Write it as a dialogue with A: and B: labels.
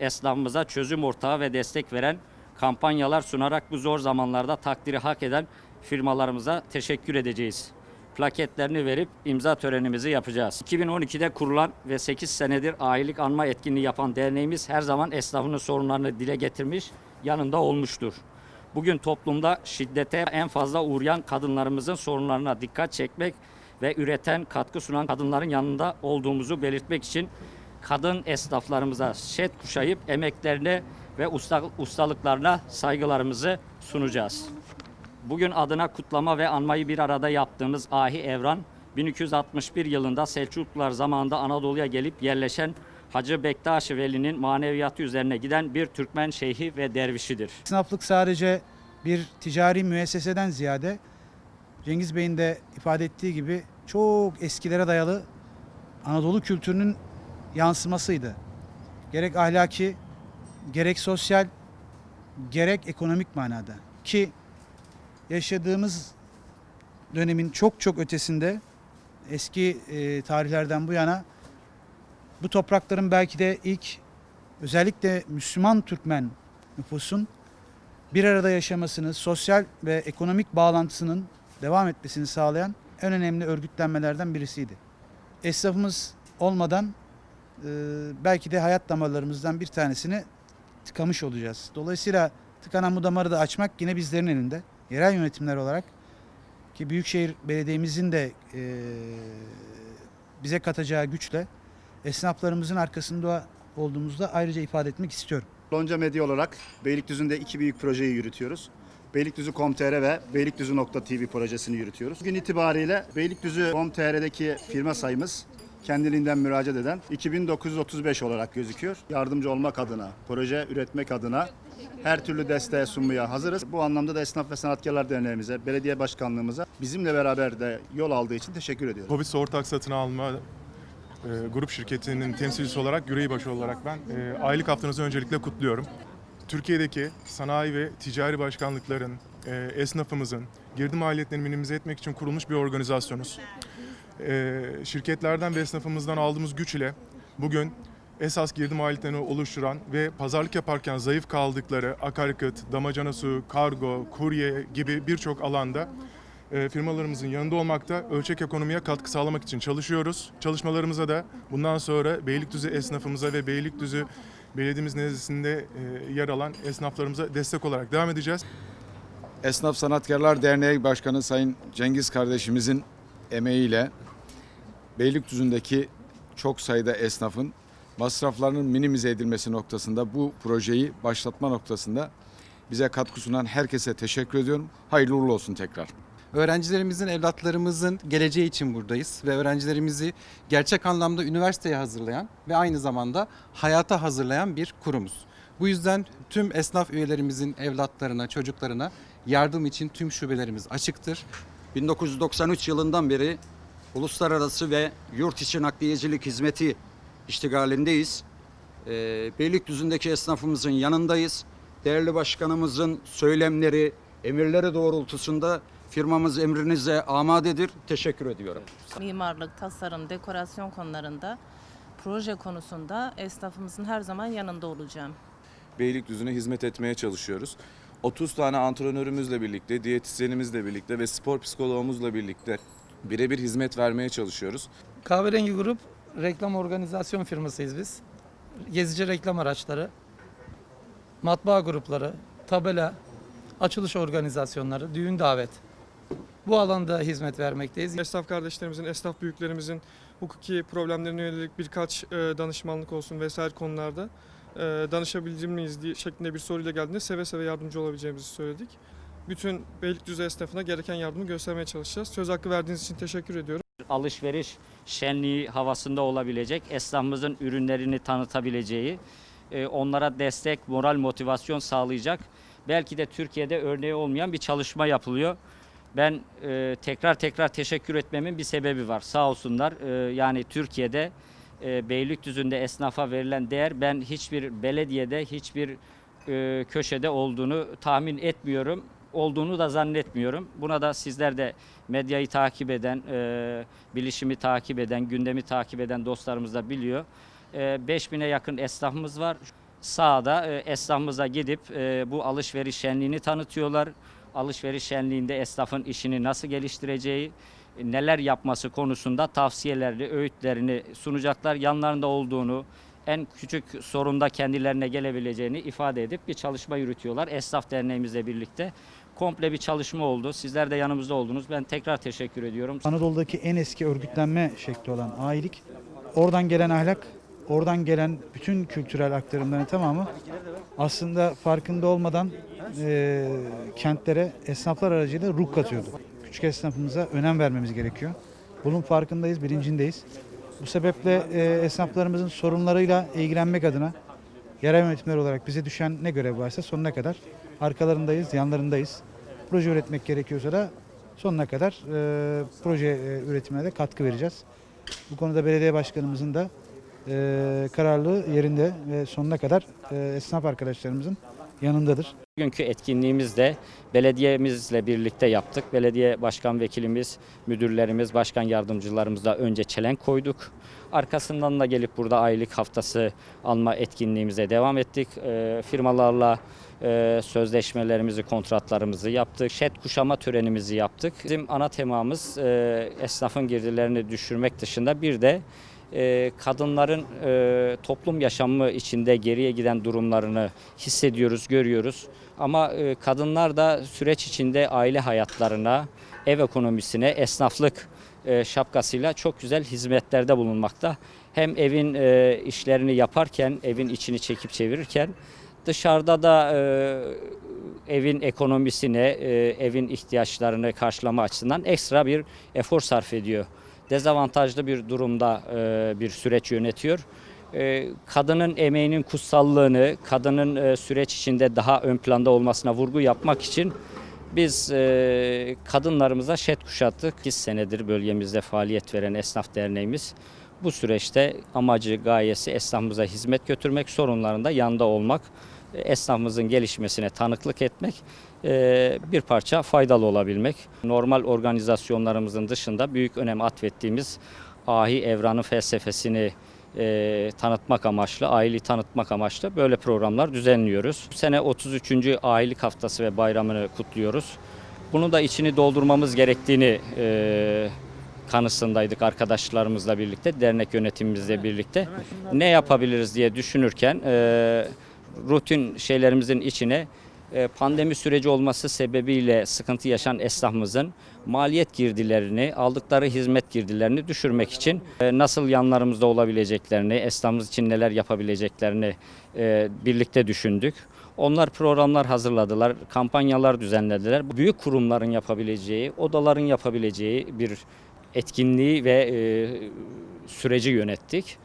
A: esnafımıza çözüm ortağı ve destek veren kampanyalar sunarak bu zor zamanlarda takdiri hak eden firmalarımıza teşekkür edeceğiz. Plaketlerini verip imza törenimizi yapacağız. 2012'de kurulan ve 8 senedir ailelik anma etkinliği yapan derneğimiz her zaman esnafının sorunlarını dile getirmiş, yanında olmuştur. Bugün toplumda şiddete en fazla uğrayan kadınlarımızın sorunlarına dikkat çekmek ve üreten, katkı sunan kadınların yanında olduğumuzu belirtmek için kadın esnaflarımıza şet kuşayıp emeklerine ve usta, ustalıklarına saygılarımızı sunacağız. Bugün adına kutlama ve anmayı bir arada yaptığımız Ahi Evran, 1261 yılında Selçuklular zamanında Anadolu'ya gelip yerleşen Hacı Bektaş Veli'nin maneviyatı üzerine giden bir Türkmen şeyhi ve dervişidir.
B: Esnaflık sadece bir ticari müesseseden ziyade Cengiz Bey'in de ifade ettiği gibi çok eskilere dayalı Anadolu kültürünün yansımasıydı. Gerek ahlaki, gerek sosyal, gerek ekonomik manada. Ki yaşadığımız dönemin çok çok ötesinde eski e, tarihlerden bu yana bu toprakların belki de ilk özellikle Müslüman Türkmen nüfusun bir arada yaşamasını, sosyal ve ekonomik bağlantısının devam etmesini sağlayan en önemli örgütlenmelerden birisiydi. Esnafımız olmadan belki de hayat damarlarımızdan bir tanesini tıkamış olacağız. Dolayısıyla tıkanan bu damarı da açmak yine bizlerin elinde. Yerel yönetimler olarak ki Büyükşehir Belediye'mizin de e, bize katacağı güçle esnaflarımızın arkasında olduğumuzda ayrıca ifade etmek istiyorum.
C: Lonca Medya olarak Beylikdüzü'nde iki büyük projeyi yürütüyoruz. Beylikdüzü.com.tr ve Beylikdüzü.tv projesini yürütüyoruz. Bugün itibariyle Beylikdüzü.com.tr'deki firma sayımız kendiliğinden müracaat eden 2935 olarak gözüküyor. Yardımcı olmak adına, proje üretmek adına her türlü desteğe sunmaya hazırız. Bu anlamda da Esnaf ve Sanatkarlar Derneğimize, belediye başkanlığımıza bizimle beraber de yol aldığı için teşekkür ediyorum.
D: Hobbits ortak satın alma e, grup şirketinin temsilcisi olarak, yüreğibaşı olarak ben e, aylık haftanızı öncelikle kutluyorum. Türkiye'deki sanayi ve ticari başkanlıkların, e, esnafımızın girdi maliyetlerini minimize etmek için kurulmuş bir organizasyonuz. E, şirketlerden ve esnafımızdan aldığımız güç ile bugün esas girdi maliyetlerini oluşturan ve pazarlık yaparken zayıf kaldıkları akaryakıt, damacana su, kargo, kurye gibi birçok alanda e, firmalarımızın yanında olmakta, ölçek ekonomiye katkı sağlamak için çalışıyoruz. Çalışmalarımıza da bundan sonra Beylikdüzü esnafımıza ve Beylikdüzü belediyemiz nezdesinde e, yer alan esnaflarımıza destek olarak devam edeceğiz.
E: Esnaf Sanatkarlar Derneği Başkanı Sayın Cengiz kardeşimizin emeğiyle Beylikdüzü'ndeki çok sayıda esnafın masraflarının minimize edilmesi noktasında bu projeyi başlatma noktasında bize katkı sunan herkese teşekkür ediyorum. Hayırlı uğurlu olsun tekrar.
F: Öğrencilerimizin, evlatlarımızın geleceği için buradayız ve öğrencilerimizi gerçek anlamda üniversiteye hazırlayan ve aynı zamanda hayata hazırlayan bir kurumuz. Bu yüzden tüm esnaf üyelerimizin evlatlarına, çocuklarına yardım için tüm şubelerimiz açıktır.
G: 1993 yılından beri uluslararası ve yurt içi nakliyecilik hizmeti iştigalindeyiz. Ee, Beylikdüzü'ndeki esnafımızın yanındayız. Değerli başkanımızın söylemleri, emirleri doğrultusunda firmamız emrinize amadedir. Teşekkür ediyorum.
H: mimarlık, tasarım, dekorasyon konularında proje konusunda esnafımızın her zaman yanında olacağım.
I: Beylikdüzü'ne hizmet etmeye çalışıyoruz. 30 tane antrenörümüzle birlikte, diyetisyenimizle birlikte ve spor psikoloğumuzla birlikte birebir hizmet vermeye çalışıyoruz.
J: Kahverengi Grup reklam organizasyon firmasıyız biz. Gezici reklam araçları, matbaa grupları, tabela, açılış organizasyonları, düğün davet. Bu alanda hizmet vermekteyiz.
K: Esnaf kardeşlerimizin, esnaf büyüklerimizin hukuki problemlerine yönelik birkaç e, danışmanlık olsun vesaire konularda e, danışabilir miyiz diye şeklinde bir soruyla geldiğinde seve seve yardımcı olabileceğimizi söyledik. Bütün Beylikdüzü esnafına gereken yardımı göstermeye çalışacağız. Söz hakkı verdiğiniz için teşekkür ediyorum.
A: alışveriş şenliği havasında olabilecek, esnafımızın ürünlerini tanıtabileceği, e, onlara destek, moral, motivasyon sağlayacak. Belki de Türkiye'de örneği olmayan bir çalışma yapılıyor. Ben e, tekrar tekrar teşekkür etmemin bir sebebi var. Sağ olsunlar. E, yani Türkiye'de e, Beylikdüzü'nde esnafa verilen değer ben hiçbir belediyede, hiçbir köşede olduğunu tahmin etmiyorum. Olduğunu da zannetmiyorum. Buna da sizler de medyayı takip eden, e, bilişimi takip eden, gündemi takip eden dostlarımız da biliyor. E, 5000'e yakın esnafımız var. sahada e, esnafımıza gidip e, bu alışveriş şenliğini tanıtıyorlar. Alışveriş şenliğinde esnafın işini nasıl geliştireceği, neler yapması konusunda tavsiyelerini, öğütlerini sunacaklar. Yanlarında olduğunu, en küçük sorunda kendilerine gelebileceğini ifade edip bir çalışma yürütüyorlar. Esnaf Derneğimizle birlikte komple bir çalışma oldu. Sizler de yanımızda oldunuz. Ben tekrar teşekkür ediyorum.
B: Anadolu'daki en eski örgütlenme şekli olan ailelik, oradan gelen ahlak, oradan gelen bütün kültürel aktarımların tamamı aslında farkında olmadan e, kentlere esnaflar aracıyla ruh katıyordu. Küçük esnafımıza önem vermemiz gerekiyor. Bunun farkındayız, bilincindeyiz. Bu sebeple e, esnaflarımızın sorunlarıyla ilgilenmek adına yerel yönetimler olarak bize düşen ne görev varsa sonuna kadar arkalarındayız, yanlarındayız. Proje üretmek gerekiyorsa da sonuna kadar e, proje e, üretimine de katkı vereceğiz. Bu konuda belediye başkanımızın da e, kararlılığı yerinde ve sonuna kadar e, esnaf arkadaşlarımızın yanındadır.
A: Bugünkü etkinliğimiz de belediyemizle birlikte yaptık. Belediye başkan vekilimiz, müdürlerimiz, başkan yardımcılarımızla önce çelenk koyduk. Arkasından da gelip burada aylık haftası alma etkinliğimize devam ettik. Ee, firmalarla e, sözleşmelerimizi, kontratlarımızı yaptık. Şet kuşama törenimizi yaptık. Bizim ana temamız e, esnafın girdilerini düşürmek dışında bir de e, kadınların e, toplum yaşamı içinde geriye giden durumlarını hissediyoruz, görüyoruz. Ama e, kadınlar da süreç içinde aile hayatlarına, ev ekonomisine, esnaflık şapkasıyla çok güzel hizmetlerde bulunmakta. Hem evin işlerini yaparken, evin içini çekip çevirirken dışarıda da evin ekonomisine, evin ihtiyaçlarını karşılama açısından ekstra bir efor sarf ediyor dezavantajlı bir durumda e, bir süreç yönetiyor. E, kadının emeğinin kutsallığını, kadının e, süreç içinde daha ön planda olmasına vurgu yapmak için biz e, kadınlarımıza şet kuşattık. 2 senedir bölgemizde faaliyet veren Esnaf Derneğimiz bu süreçte amacı, gayesi esnafımıza hizmet götürmek, sorunlarında yanında olmak, esnafımızın gelişmesine tanıklık etmek, e, bir parça faydalı olabilmek. Normal organizasyonlarımızın dışında büyük önem atfettiğimiz ahi evranın felsefesini e, tanıtmak amaçlı, aileyi tanıtmak amaçlı böyle programlar düzenliyoruz. Bu sene 33. Ailelik Haftası ve bayramını kutluyoruz. Bunu da içini doldurmamız gerektiğini e, kanısındaydık arkadaşlarımızla birlikte, dernek yönetimimizle birlikte. Ne yapabiliriz diye düşünürken e, rutin şeylerimizin içine e, pandemi süreci olması sebebiyle sıkıntı yaşayan esnafımızın maliyet girdilerini, aldıkları hizmet girdilerini düşürmek için e, nasıl yanlarımızda olabileceklerini, esnafımız için neler yapabileceklerini e, birlikte düşündük. Onlar programlar hazırladılar, kampanyalar düzenlediler. Büyük kurumların yapabileceği, odaların yapabileceği bir etkinliği ve süreci yönettik.